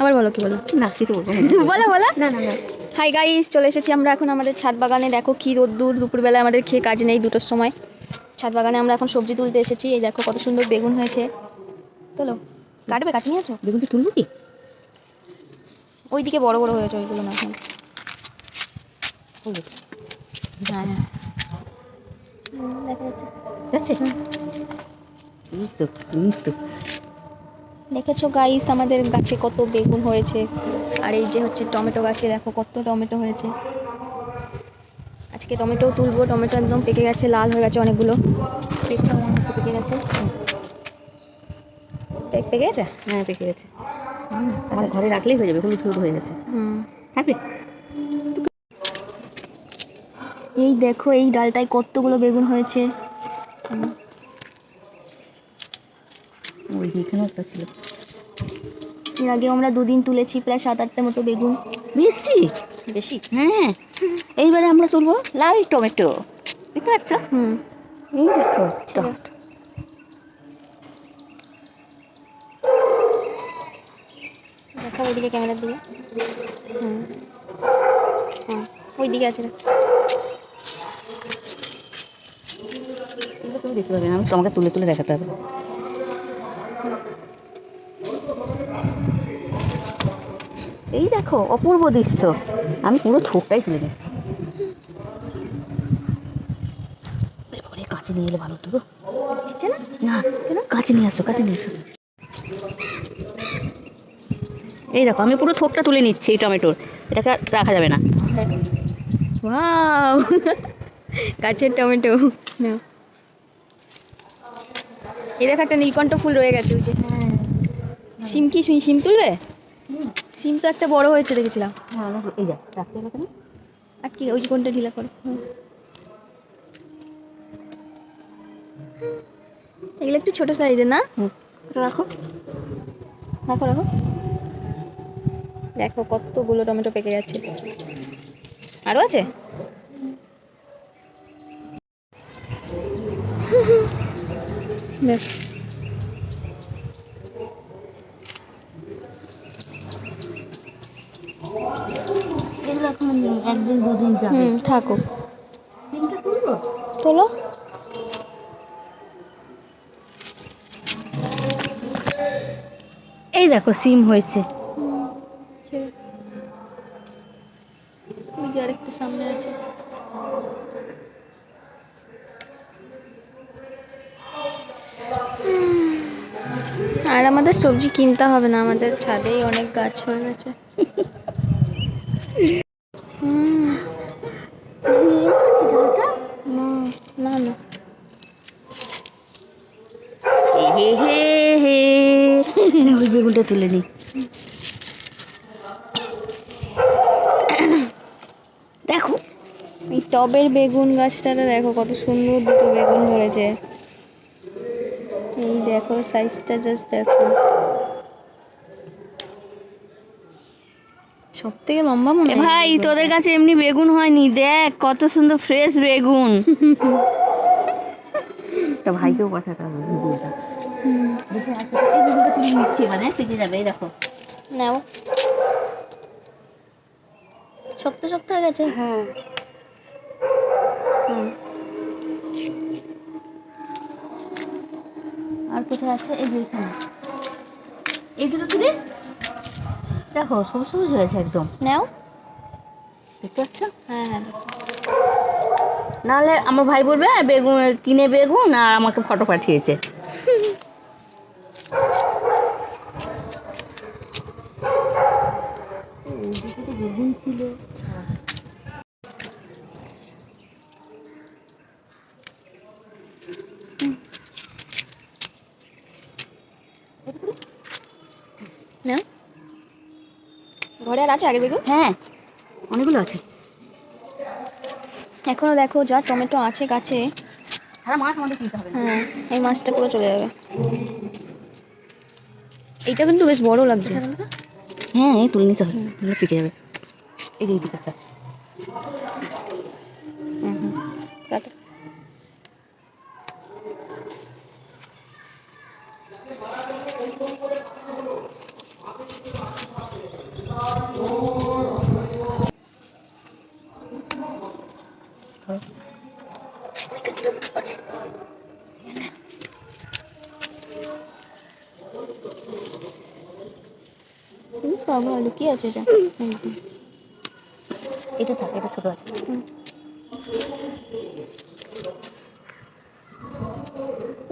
আবার বলো কি বলো? না কিছু বলব। বলো বলো। না না না। হাই গাইস চলে এসেছি আমরা এখন আমাদের ছাদ বাগানে। দেখো কি রোদ্দুর দুপুরবেলায় আমাদের খেয়ে কাজ নেই দুটোর সময়। ছাদ বাগানে আমরা এখন সবজি তুলতে এসেছি। এই দেখো কত সুন্দর বেগুন হয়েছে। চলো কাটবে কাছে নিয়েছো? বেগুনটা তুলবো কি? ওইদিকে বড় বড় হয়েছে ওইগুলো না। এখন হ্যাঁ হ্যাঁ। দেখা যাচ্ছে? যাচ্ছে এই তো এই তো। দেখেছ গাইস আমাদের গাছে কত বেগুন হয়েছে। আর এই যে হচ্ছে টমেটো গাছে দেখো কত টমেটো হয়েছে। আজকে টমেটো তুলবো টমেটো একদম পেকে গেছে লাল হয়ে গেছে অনেকগুলো। পেটটা মনে হচ্ছে পেকে গেছে। পেকে গেছে? হ্যাঁ পেকে গেছে। আমার ঘরে রাখলেই হয়ে যাবে হলুদ হলুদ হয়ে গেছে। হুম। থাকবে? এই দেখো এই ডালটায় কতগুলো বেগুন হয়েছে। ওই এখানেও একটা ছিল। এর আগে আমরা দুদিন তুলেছি প্রায় সাত আটটা মতো বেগুন। বেশি? বেশি। হ্যাঁ। এইবারে আমরা তুলবো লাল টমেটো। দেখতে পাচ্ছ? হুম। এই দেখো টমেটো দেখো ওইদিকে ক্যামেরার দিকে। হুম। হুম ওইদিকে আছে। তুমি দেখতে পাবে না আমি তোমাকে তুলে তুলে দেখাতে হবে। এই দেখো অপূর্ব দৃশ্য। আমি পুরো থোকটাই তুলে দিচ্ছি কাছে নিয়ে এলে ভালো হতো গো। না? না কাছে নিয়ে আসো কাছে নিয়ে আসো। এই দেখো আমি পুরো থোকটা তুলে নিচ্ছি এই টমেটোর। এটাকে রাখা যাবে না। ওয়াও! গাছের টমেটো। না এই দেখো একটা নীলকণ্ঠ ফুল রয়ে গেছে ওই যে। সিম কি শুনি সিম তুলবে? সিম তো একটা বড় হয়েছে দেখেছিলাম। হ্যাঁ না, এই যা রাখতে হবে কেন আর কি ওই কোনটা ঢিলা করে। এগুলো একটু ছোট সাইজের না? রাখো। রাখো রাখো। দেখো কতগুলো টমেটো পেকে যাচ্ছে। আরও আছে? দেখ একদিন দুদিন যাবে। হুম থাকো। সিমটা তুলবো? চলো এই দেখো সিম হয়েছে। আরেকটা সামনে আছে। আর আমাদের সবজি কিনতে হবে না আমাদের ছাদেই অনেক গাছ হয়ে গেছে হুম। না, না না হে হে হে ওই বেগুনটা তুলে নি। দেখো। এই টবের বেগুন গাছটাতে দেখো কত সুন্দর দুটো বেগুন ধরেছে। এই দেখো সাইজটা জাস্ট দেখো। সব থেকে লম্বা মনে হয়। ভাই তোদের কাছে এমনি বেগুন হয়নি। দেখ কত সুন্দর ফ্রেশ বেগুন। তা ভাইকেও পাঠাতে হবে ভিডিওটা এই নিচ্ছি মানে পেকে যাবে এই দেখো নাও। শক্ত শক্ত হয়ে গেছে? হ্যাঁ। হুম। আর কোথায় আছে? এই যে এখানে। এই দুটো তুলে? দেখো সবুজ সবুজ হয়েছে একদম। নাও। দেখতে পাচ্ছ? হ্যাঁ হ্যাঁ। নাহলে আমার ভাই বলবে "হ্যাঁ, বেগুন কিনে বেগুন আর আমাকে ফটো পাঠিয়েছে। ছিল ঘরে আর আছে আগের বেগুন? হ্যাঁ অনেকগুলো আছে। এখনও দেখো যা টমেটো আছে গাছে। হ্যাঁ এই মাছটা পুরো চলে যাবে। এইটা কিন্তু বেশ বড় লাগছে। হ্যাঁ এই তুলে নিতে হবে পেকে যাবে। এই যে দিকটা কাটো। বাবা লুকিয়ে আছে এটা। এটা থাক এটা ছোট আছে।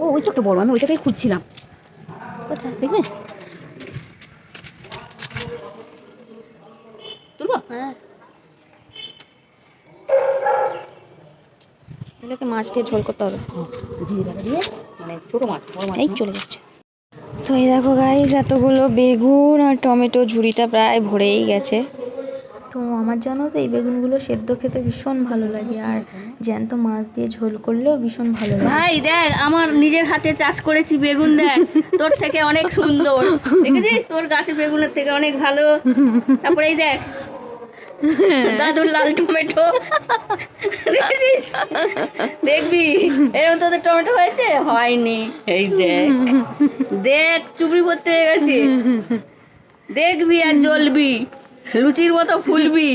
ও ওইটা একটু বড় আমি ওইটাকেই খুঁজছিলাম। কোথায়? দেখবে তুলবো? হ্যাঁ। এগুলোকে মাছ দিয়ে ঝোল করতে হবে। জিরে দিয়ে মানে ছোট মাছ বড় মাছ এই চলে যাচ্ছে। তো এই দেখো গাইস এতগুলো বেগুন আর টমেটো ঝুড়িটা প্রায় ভরেই গেছে। তো আমার জানো তো এই বেগুনগুলো সেদ্ধ খেতে ভীষণ ভালো লাগে আর জ্যান্ত মাছ দিয়ে ঝোল করলেও ভীষণ ভালো লাগে। ভাই দেখ আমার নিজের হাতে চাষ করেছি বেগুন দেখ তোর থেকে অনেক সুন্দর। দেখেছিস? তোর গাছে বেগুনের থেকে অনেক ভালো। তারপরে এই দেখ দাদুর লাল টমেটো। দেখেছিস? দেখবি? এরকম তোদের টমেটো হয়েছে? হয়নি। এই দেখ। দেখ চুবড়ি করতে গেছে। দেখবি আর জ্বলবি। লুচির মতো ফুলবি।